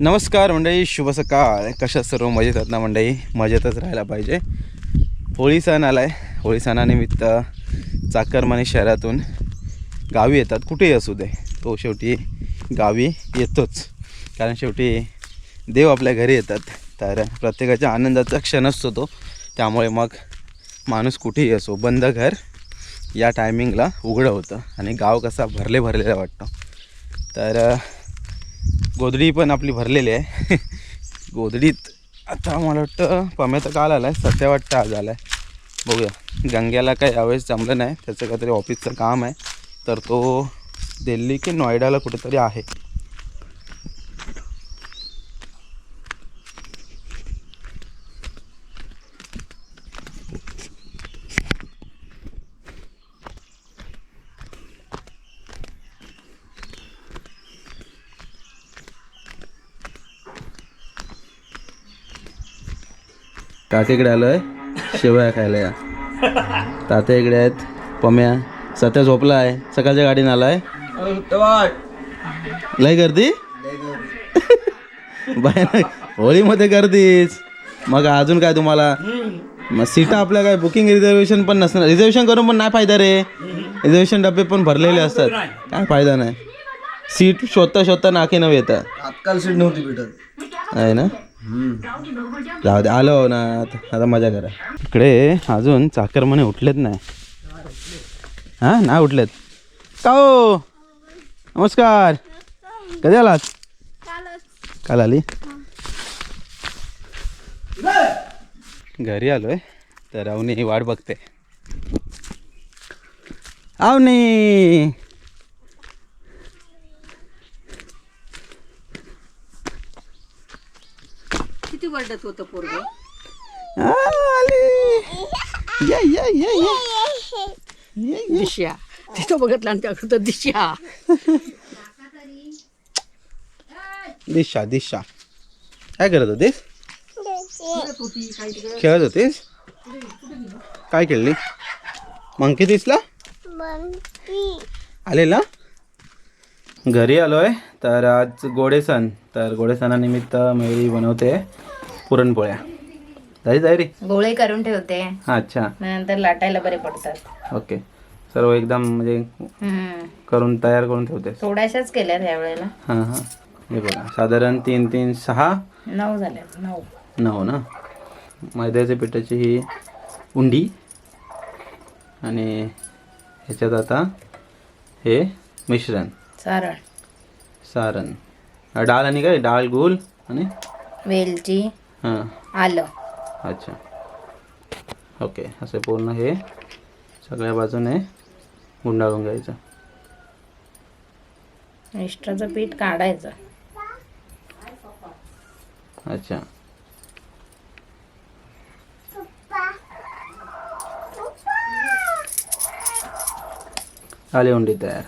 नमस्कार मंडळी शुभ सकाळ. कशा सर्व मजेत आहेत ना मंडळी? मजेतच राहायला पाहिजे. होळी सण आला आहे होळी सणानिमित्त चाकरमाने शहरातून गावी येतात. कुठेही असू दे. तो शेवटी गावी येतोच. कारण शेवटी देव आपल्या घरी येतात. तर प्रत्येकाच्या आनंदाचा क्षण असतो तो. त्यामुळे मग माणूस कुठेही असो बंद घर या टायमिंगला उघडं होतं. आणि गाव कसा भरले भरलेला वाटतो. तर गोधडी पण आपली भरलेली आहे. गोधडीत आता मला वाटतं पम्याचा काल आला आहे सध्या वाटतं आज आला आहे बघूया. गंग्याला काही यावेळेस जमलं नाही त्याचं काहीतरी ऑफिसचं काम आहे. तर तो दिल्ली की नोएडाला कुठेतरी आहे. काकीकडे आलो आहे शेवया खायला या. तात्या इकडे आहेत. पम्या. सत्या झोपला आहे सकाळच्या गाडीने आला आहे लय गर्दी? बाय होळीमध्ये गर्दीच. मग अजून काय तुम्हाला? मग सीटा आपल्या काय बुकिंग रिझर्वेशन पण नसणार. रिझर्वेशन करून पण नाही फायदा रे. रिझर्वेशन डबे पण भरलेले असतात. काय फायदा नाही. सीट शोधता शोधता नाकी नव्हे येतं तात्काळ सीट नव्हती भेटत. आहे ना? जाऊ दे आलो ना आता आता मजा करा. इकडे अजून चाकरमाने उठलेत नाही. हां नाही उठलेत. का हो? नमस्कार. कधी आलात? काल आली? घरी आलोय तर अवनी वाट बघते. अवनी! किती वर्षात होतं पोरग? आ, आली. या या या या. या, या. दिशा. तिथं बघितलं आणि त्याकडं दिशा. दिशा दिशा. काय करत होतीस? खेळत होतीस? काय खेळली? मंकी दिसला? आलेला? घरी आलोय. तर आज गोडे सण. तर गोडे सणानिमित्त मेळी बनवते पुरणपोळ्या. झाली तयारी? गोळे करून ठेवते. अच्छा. नंतर लाटायला बरे पडतात. ओके. सर्व एकदम म्हणजे. करून तयार करून ठेवते. थोड्याशाच केल्यात ह्या वेळेला. हां हां. हे बघा. साधारण तीन तीन सहा. नऊ झाल्यात नऊ. नऊ ना? मैद्याच्या पिठाची ही उंडी. आणि ह्याच्यात आता हे मिश्रण. सारण. सारण डाळ आणि काय? डाळ गुल आणि? वेलची. हां. आलं. अच्छा. ओके. असे पूर्ण हे सगळ्या बाजूने गुंडाळून घ्यायचं. मिष्टाचं पीठ काढायचं. अच्छा. आली उंडी तयार.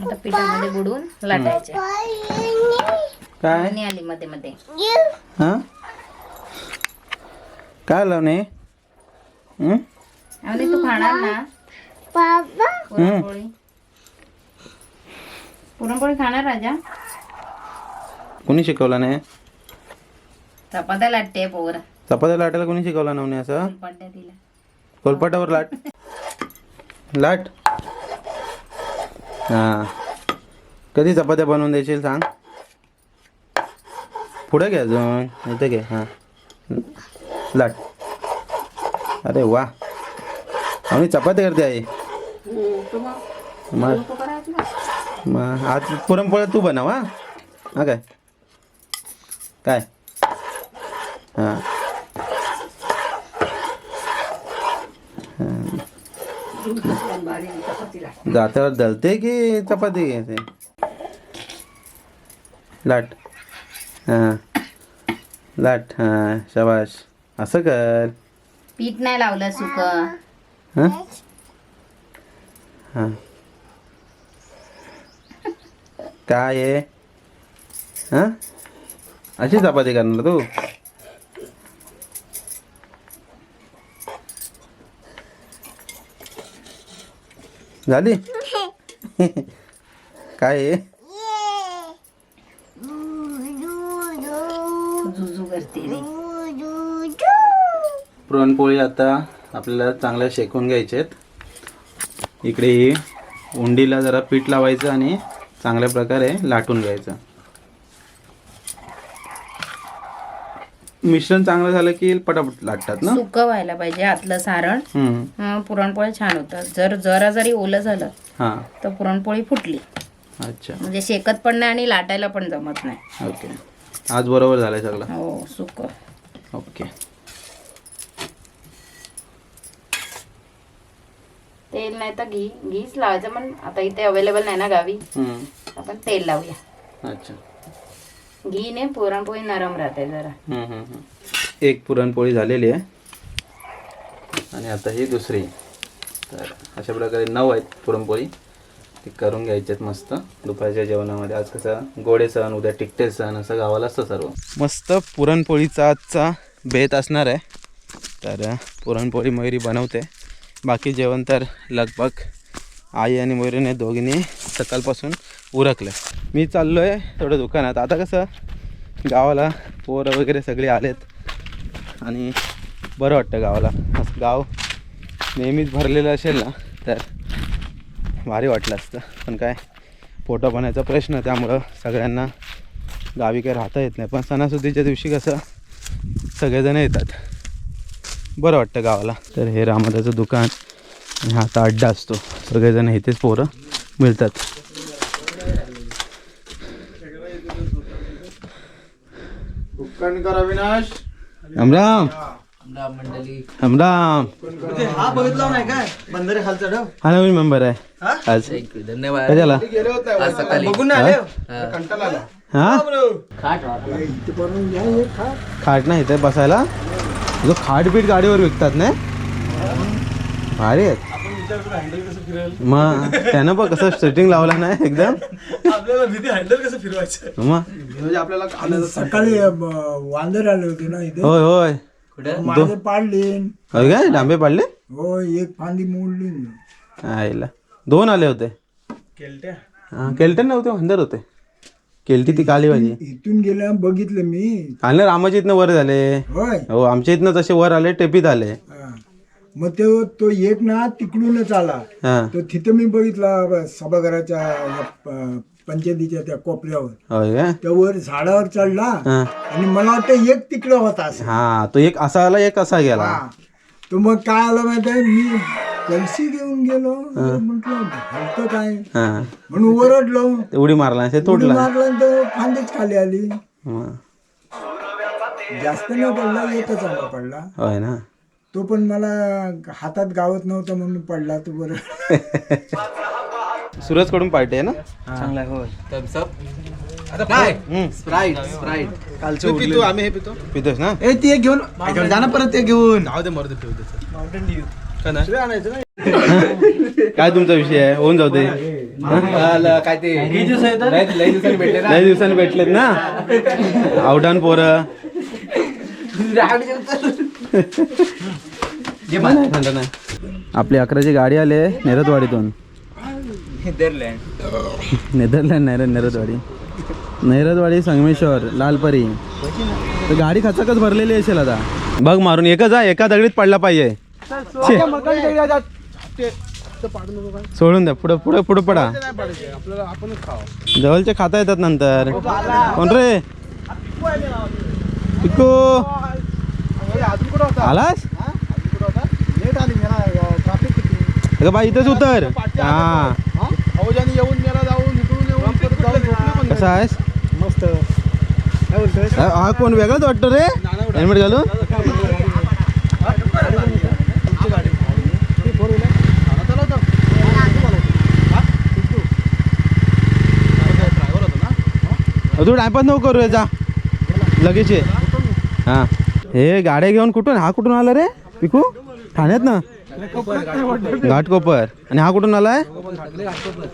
आता पिठामध्ये बुडून लाटायचे. काय? आणि आली मध्ये मध्ये. हां? काय लावणे? हं? आणि तू खाणार ना? पुरणपोळी. पुरणपोळी खाणार राजा? कोणी शिकवला नाही? चपात्या लाटते पोर. चपात्या लाटायला कोणी शिकवला नवने असं? पडल्या तिला कोलपाटावर लाट. लाट. हां. कधी चपात्या बनवून देशील सांग? पुढे घ्या अजून. इथे घे हां. लाट. अरे वा. आम्ही चपात्या करते आई. मग? मग आज पुरणपोळ्या तू बनव हां काय? काय? हां. जात्यावर दलते की चपाती घेते? लाट. हां. लाट हां. शबाश असं कर. पीठ नाही लावलं सुक. हां? हां. काय आहे? हां? अशी चपाती करणार तू? झाली? काय आहे जुजू करते रे. पुरणपोळी आता आपल्याला चांगल्या शेकून घ्यायचे आहेत इकडे ही उंडीला जरा पीठ लावायचं आणि चांगल्या प्रकारे लाटून घ्यायचं. मिश्रण चांगलं झालं की पटापट लाटतात ना? सुकं व्हायला पाहिजे आतलं सारण. हम्म. पुरणपोळी छान होतं. जर जरा जरी ओलं झालं हां. तर पुरणपोळी फुटली. अच्छा. म्हणजे शेकत पण नाही आणि लाटायला पण जमत नाही. ओके. आज बरोबर झालंय सगळं. हो सुक. ओके. तेल नाही तर घी. घीच लावायचं पण आता इथे अवेलेबल नाही ना गावी. हम्म. आपण तेल लावूया. अच्छा. घीने पुरणपोळी नरम राहते जरा. एक पुरणपोळी झालेली आहे. आणि आता ही दुसरी. तर अशा प्रकारे नऊ आहेत पुरणपोळी. ती करून घ्यायच्यात आहेत मस्त. दुपारच्या जेवणामध्ये आज कसं गोडे सण उद्या टिकटे सण असं गावाला असतं सर्व. मस्त पुरणपोळीचा आजचा बेत असणार आहे. तर पुरणपोळी मयुरी बनवते. बाकी जेवण तर लगभग आई आणि मयुरीने दोघींनी सकाळपासून उरकलं. मी चाललो आहे थोडं दुकानात. आता कसं गावाला पोरं वगैरे सगळे आलेत आणि बरं वाटतं गावाला. असं गाव नेहमीच भरलेलं असेल ना तर भारी वाटलं असतं. पण काय पोटा प्रश्न त्यामुळं सगळ्यांना गावी काही राहता येत नाही. पण सणासुदीच्या दिवशी कसं सगळेजण येतात. बरं वाटतं गावाला. तर हे रामदाचं दुकान आणि हा आता अड्डा असतो. सगळेजण इथेच पोरं मिळतात. कर अविनाश. राम राम राम राम हा बघितला नाही काय? बंदरे खालचा डब. हा नवीन मेंबर आहे. हा? आज. धन्यवाद. कशाला गेले होते बघून नाही आले कंटाळा आला. हा? खाट नाही ते बसायला. जो खाटपीठ गाडीवर विकतात ना? भारी आहेत. मग त्यानं पण कसं स्ट्रेटिंग लावला नाही एकदम. आपल्याला भीती हँडल कसं फिरवायचं? मग? म्हणजे आपल्याला सकाळी अ, ब- वांदर आले होते ना इथे. होय होय. माझे पाडले. होय काय? डांबे पाडले? हो एक फांदी मोडली. आईला. दोन आले होते. केलट्या हा केल्टन नव्हते अंदर होते. केलटी ती काली भाजी. इथून गेल्या बघितलं मी. आणि रामाच्या इथनं वर झाले. होय. हो आमच्या इथनं तसे वर आले टेपीत आले. हा. मग ते तो एक ना तिकडूनच आला. हा. तो तिथं मी बघितला सभागृहाच्या या प- पंचायतीच्या त्या कोपऱ्यावर. होय त्यावर झाडावर चढला हा. आणि मला वाटतं एक तिकडं होता असं. हा तो एक असा आला एक असा गेला. हा. तो मग काय आलं माहिती आहे? मी कलशी घेऊन गेलो. म्हटलं हलतं काय? हा. म्हणून ओरडलो. ते उडी मारला आणि ते उडी तोडला. मारल्यानंतर फांदीच खाली आली. जास्त नाही पडला एकच आला पडला. होय ना. तो पण मला हातात गावत नव्हता म्हणून पडला तो बरं. सूरजकडून पार्टी आहे ना? चांगला up. स्प्राईट स्प्राईट कालचं पितो आम्ही हे पितो. पितोस ना? ए ती घेऊन जा ना परत ते घेऊन. जाऊ दे मरते माउंटेन ड्यू काय तुमचा विषय आहे? होऊन जाऊ दे. काय ते? लय दिवसांनी भेटलेत ना? आवडान पोरं. आपली अकराची गाडी आली आहे नेरदवाडीतून. नेदरलँड. नाही रे नेरदवाडी. नेरदवाडी संगमेश्वर लालपरी. तर गाडी खचाखच भरलेली असेल आता. बघ मारून एकच आहे एका दगडीत पडला पाहिजे. सोडून द्या पुढं पुढं पुढं पडा. जवळचे खाता येतात नंतर. कोण रे? पिकू. आलास? अजून कुठं होता? लेट आली मला ट्रॅफिक किती? अगं बाई इथंच उतर. हा. कसा आहेस? मस्त. काय बोलतोय? हा कोण वेगळाच वाटतो रे? हेल्मेट घालून? तू टायपास नको करू जा. लगेच हा. हे गाड्या घेऊन कुठून? हा कुठून आला रे? पिकू? ठाण्यात ना? घाटकोपर. आणि हा कुठून आलाय?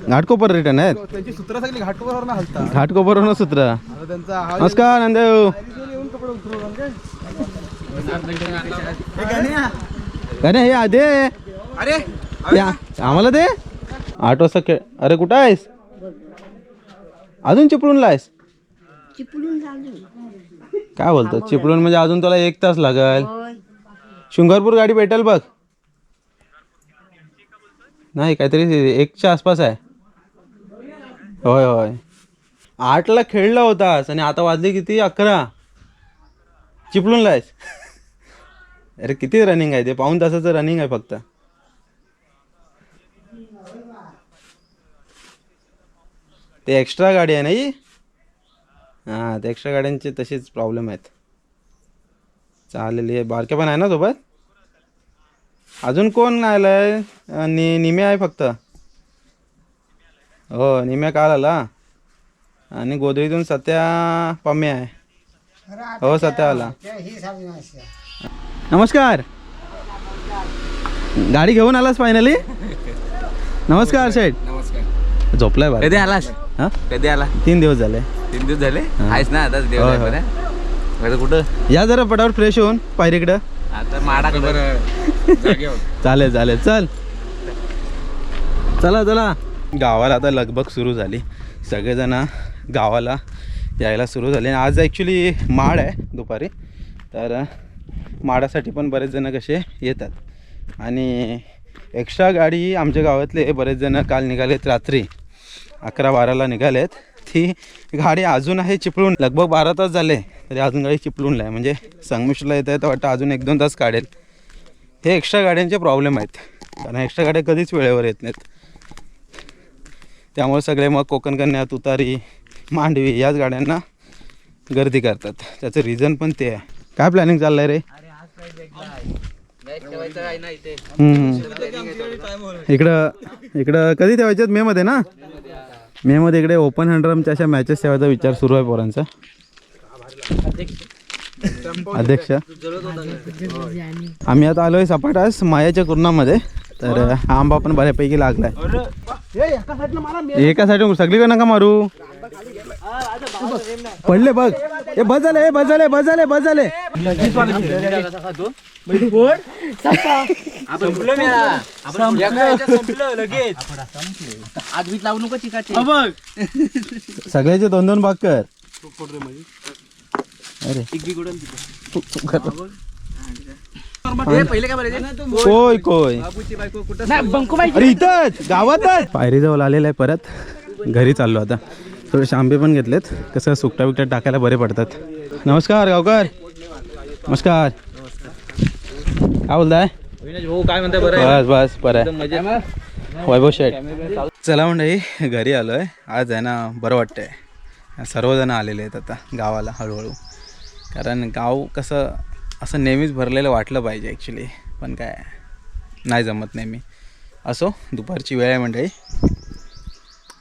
घाटकोपर रिटर्न आहेत. घाटकोपर ना सूत्र. नमस्कार नांदेव. नाही हे आधे अरे आम्हाला दे. आठ वाजता खेळ अरे कुठं आहेस? अजून चिपळूनला आहेस? चिपळून झाली. काय बोलतो? चिपळूण म्हणजे अजून तुला एक तास लागेल. शृंगारपूर गाडी भेटेल बघ. नाही काहीतरी एकच्या आसपास आहे. होय होय. आठला खेळला होतास आणि आता वाजले किती? अकरा. चिपळूणला आहेस. अरे किती रनिंग आहे ते? पाऊन तासाचं रनिंग आहे फक्त. ते एक्स्ट्रा गाडी आहे नाही हां? ते एक्स्ट्रा गाड्यांचे तसेच प्रॉब्लेम आहेत. चालेल हे बारक्या पण आहे ना सोबत? अजून कोण नाही आलाय नि निम्या आहे फक्त. हो निम्या काल आला. आणि गोदरीतून सत्या पम्या आहे. हो सत्या आला. नमस्कार. गाडी घेऊन आलास फायनली नमस्कार शेठ. नमस्कार. झोपलाय बा कधी आलास? हा? कधी आला? तीन दिवस झाले. तीन दिवस झाले. हा. आहेस ना आता देव होय, आहे होय. बरं. आता कुठं? या जरा पटावर फ्रेश होऊन पायरीकडं आता माडा चालेल चालेल. चल. चला चला. गावाला आता लगबग सुरू झाली. सगळेजण गावाला यायला सुरू झाले. आणि आज ॲक्च्युली माड आहे दुपारी. तर माडासाठी पण बरेच जण कसे येतात. आणि एक्स्ट्रा गाडी आमच्या गावातले बरेच जण काल निघालेत रात्री. अकरा बाराला निघालेत. ती गाडी अजून आहे चिपळूण. लगभग बारा तास झाले तरी अजून गाडी चिपळूणला आहे. म्हणजे संगमेश्वरला येत आहे तर वाटतं अजून एक दोन तास काढेल. हे एक्स्ट्रा गाड्यांचे प्रॉब्लेम आहेत. कारण एक्स्ट्रा गाड्या कधीच वेळेवर येत नाहीत. त्यामुळे सगळे मग कोकण कन्या तुतारी मांडवी याच गाड्यांना गर्दी करतात. त्याचं रिझन पण ते आहे. काय प्लॅनिंग चाललंय रे? हम्म. इकडं इकडं कधी ठेवायच्यात? मे मध्ये ना मे मध्ये इकडे ओपन हंड्रमच्या अशा मॅचेस ठेवायचा विचार सुरू आहे पोरांचा. अध्यक्ष. आम्ही आता आलोय सपाटास मायाच्या कुर्णामध्ये. तर हा आंबा पण बऱ्यापैकी लागलाय. एका साईड सगळीकडे नका मारू. पडले बघ. हे बस झाले हे बस झाले बस झाले बस झाले. सगळ्याचे दोन दोन भाग कर. अरे. कोय कोय अरे इथंच गावातच पायरी जवळ आलेलं आहे परत. घरी चाललो आता. थोडे शांबे पण घेतलेत. कसं सुकटा बिकटा टाकायला बरे पडतात. नमस्कार गावकर. नमस्कार. काय बोलताय? हो काय म्हणताय? बरं बस बस बरं वैभव शेठ. चला मंडळी घरी आलो आहे आज आहे ना बरं वाटतंय. सर्वजण आलेले आहेत आता गावाला हळूहळू. कारण गाव कसं असं नेहमीच भरलेलं वाटलं पाहिजे ॲक्च्युली पण काय नाही जमत नेहमी. असो दुपारची वेळ आहे मंडळी.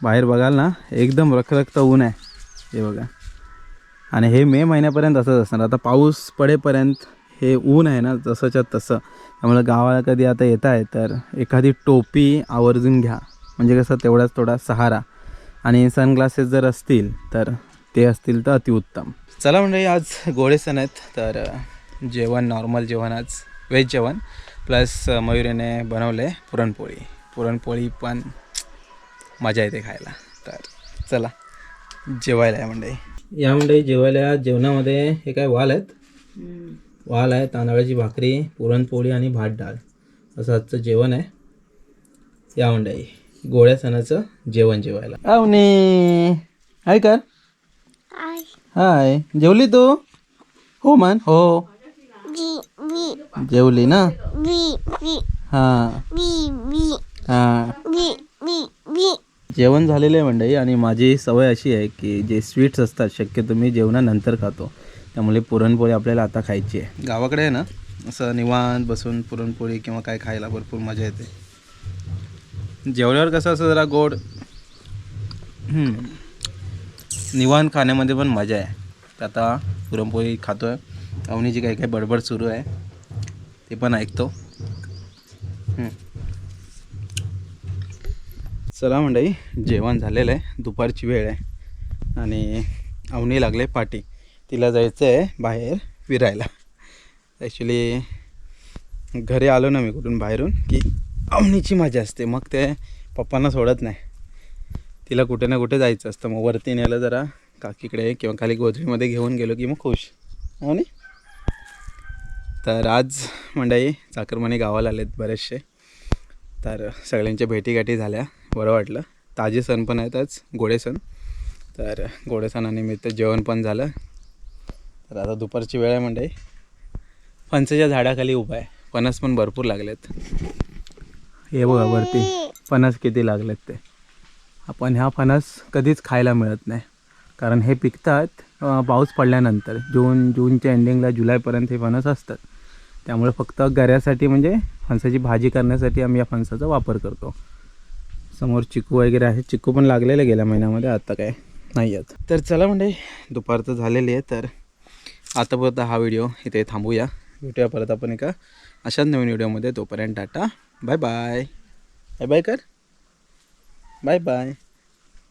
बाहेर बघाल ना एकदम रखरखतं ऊन आहे. हे बघा. आणि हे मे महिन्यापर्यंत असंच असणार. आता पाऊस पडेपर्यंत हे ऊन आहे ना जसंच्या तसं. त्यामुळे गावाला कधी आता येत आहे तर एखादी टोपी आवर्जून घ्या. म्हणजे कसं तेवढाच थोडा सहारा. आणि सनग्लासेस जर असतील तर ते असतील तर अतिउत्तम. चला म्हणजे आज गोडे सण आहेत तर जेवण नॉर्मल जेवण आज. व्हेज जेवण. प्लस मयुरीने बनवले पुरणपोळी. पुरणपोळी पण मजा येते खायला. तर चला जेवायला या मंडळी. या मंडळी जेवायला जेवणामध्ये हे काय वाल आहेत? वाल आहे तांदळाची भाकरी पुरणपोळी आणि भात डाळ. असं आजचं जेवण आहे. या मंडळी गोळ्या सणाचं जेवण जेवायला. अवनी हाय कर. हाय. जेवली तू? हो मन. हो. जेवली ना? हां. हां. जेवण झालेलं आहे मंडळी आणि माझी सवय अशी आहे की जे स्वीट्स असतात शक्यतो मी जेवणानंतर खातो. त्यामुळे पुरणपोळी आपल्याला आता खायची आहे. गावाकडे आहे ना असं निवांत बसून पुरणपोळी किंवा काय खायला भरपूर मजा येते. जेवल्यावर कसं असं जरा गोड. निवांत खाण्यामध्ये पण मजा आहे. आता पुरणपोळी खातो आहे अवनीची काही काही बडबड सुरू आहे. ते पण ऐकतो. चला मंडई जेवण झालेलं आहे. दुपारची वेळ आहे. आणि अवनी लागले पाठी तिला जायचं आहे बाहेर फिरायला. ॲक्च्युली घरी आलो ना मी कुठून बाहेरून की अवनीची मजा असते. मग ते पप्पांना सोडत नाही. तिला कुठे ना कुठे जायचं असतं. मग वरती नेलं जरा काकीकडे किंवा खाली गोधरीमध्ये घेऊन गेलो की मग खुश. हो तर आज मंडळी चाकरमाने गावाला आलेत बरेचसे. तर सगळ्यांच्या भेटीगाठी झाल्या. बरं वाटलं. ताजे सण पण आहेत आज गोडे सण. तर गोडे सणानिमित्त जेवण पण झालं. तर आता दुपारची वेळ आहे मंडळी. फणसाच्या झाडाखाली उभा आहे. फणस पण भरपूर लागलेत. हे बघा वरती. फणस किती लागलेत ते. आपण ह्या फणस कधीच खायला मिळत नाही. कारण हे पिकतात पाऊस पडल्यानंतर. जून जूनच्या एंडिंगला जुलैपर्यंत हे फणस असतात. त्यामुळे फक्त गऱ्यासाठी म्हणजे फणसाची भाजी करण्यासाठी आम्ही या फणसाचा वापर करतो. समोर चिकू वगैरे आहे. चिकू पण लागलेले गेल्या महिन्यामध्ये आता काय नाही आहेत तर चला म्हणजे दुपारचं झालेली आहे तर आतापर्यंत हा व्हिडिओ इथे थांबूया. भेटूया परत आपण एका अशाच नवीन व्हिडिओमध्ये. तोपर्यंत tata. Bye bye. Bye bye कर. Bye bye.